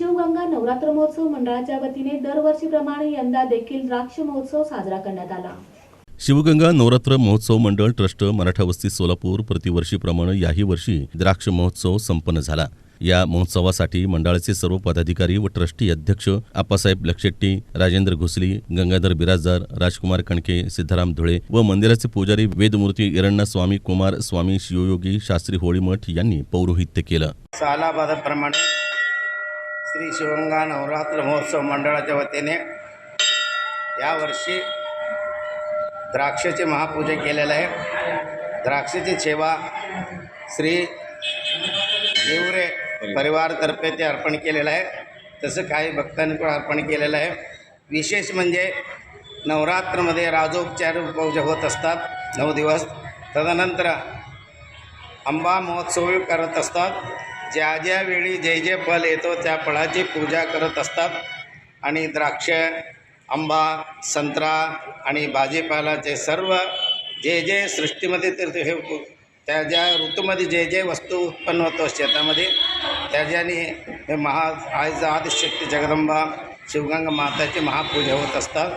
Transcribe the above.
शिवगंगा नवरात्र महोत्सव मंडळाच्या वतीने दरवर्षीप्रमाणे यंदा देखील द्राक्ष महोत्सव साजरा करण्यात आला. शिवगंगा नवरात्र महोत्सव मंडळ ट्रस्ट मराठा वस्ती सोलापूर प्रतिवर्षीप्रमाणे याही वर्षी द्राक्ष महोत्सव संपन्न झाला. या महोत्सवासाठी मंडळाचे सर्व पदाधिकारी व ट्रस्टी अध्यक्ष आप्पासाहेब लक्षेट्टी राजेंद्र घुसली गंगाधर बिराजदार राजकुमार कणके सिद्धाराम धुळे व मंदिराचे पुजारी वेदमूर्ती इरण्णा स्वामी कुमार स्वामी शिवयोगी शास्त्री होळीमठ यांनी पौरोहित्य केलं. सालाबादप्रमाणे श्री शिवगंगा नवरात्र महोत्सव मंडळाच्या वतीने यावर्षी द्राक्षाचे महापूजा केलेलं आहे. द्राक्षाची सेवा श्री देवरे परिवारतर्फे ते अर्पण केलेलं आहे. तसं काही भक्तांनी पण अर्पण केलेलं आहे. विशेष म्हणजे नवरात्रमध्ये राजोपचार पूजा होत असतात. नऊ दिवस. तदनंतर आंबा महोत्सव करत असतात. ज्या ज्या वेळी जे जे फल येतो त्या फळाची पूजा करत असतात. आणि द्राक्ष आंबा संत्रा आणि भाजीपालाचे सर्व जे जे सृष्टीमध्ये ते हे त्या ज्या ऋतूमध्ये जे जे वस्तू उत्पन्न होतो शेतामध्ये त्याच्याने हे महा आज आदिशक्ती जगदंबा शिवगंगा माताची महापूजा होत असतात.